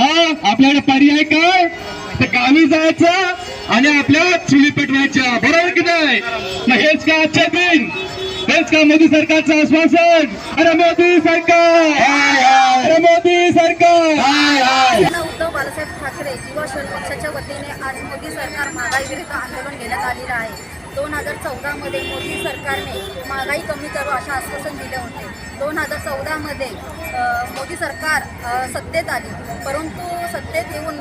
हा आपल्याकडे पर्याय काय? तर गावी जायचं आणि आपल्या चुली पेटवायच्या बरोबर की नाही? मग हेच का आजच्या दिन? हेच का मोदी सरकारचं आश्वासन? अरे मोदी सरकार! अरे मोदी सरकार! बाळासाहेब ठाकरे युवा शहर पक्षाच्या वतीने आज मोदी सरकार महागाई विरुद्ध आंदोलन घेण्यात आलेलं आहे. दोन हजार चौदामध्ये मोदी सरकारने महागाई कमी करू असे आश्वासन दिले होते. दोन हजार चौदामध्ये मोदी सरकार सत्तेत आली. परंतु सत्तेत येऊन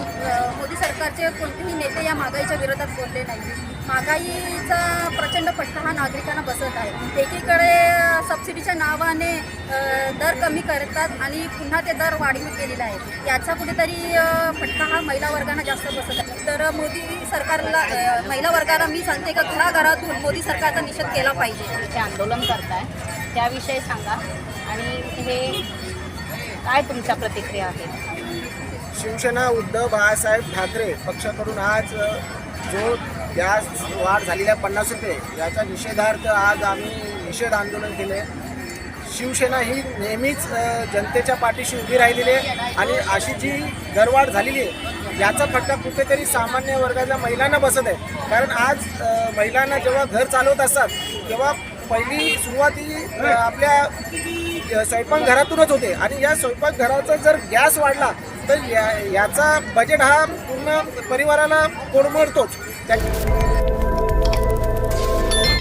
मोदी सरकारचे कोणतेही नेते या महागाईच्या विरोधात बोलले नाही महागाईचा प्रचंड फटका हा नागरिकांना बसत आहे. एकीकडे सबसिडीच्या नावाने दर कमी करतात आणि पुन्हा ते दर वाढवून केलेला आहे. याचा कुठेतरी फटका हा महिला वर्गांना जास्त बसत आहे. तर मोदी सरकारला महिला वर्गाला मी सांगते का घराघरातून मोदी सरकारचा निषेध केला पाहिजे. इथे आंदोलन करताय त्याविषयी सांगा. आणि हे काय तुमच्या प्रतिक्रिया आहेत? शिवसेना उद्धव बाळासाहेब ठाकरे पक्षाकडून आज जो गॅस वाढ झालेल्या पन्नास रुपये याच्या निषेधार्थ आज आम्ही निषेध आंदोलन केले. शिवसेना ही नेहमीच जनतेच्या पाठीशी उभी राहिलेली आहे आणि अशी जी दरवाढ झालेली आहे याचा फटका कुठेतरी सामान्य वर्गाच्या महिलांना बसत आहे. कारण आज महिलांना जेव्हा घर चालवत असतात तेव्हा पहिली सुरुवात ही आपल्या स्वयंपाकघरातूनच होते. आणि या स्वयंपाकघराचा जर गॅस वाढला तर या याचा बजेट हा पूर्ण परिवाराला कोडमडतोच त्या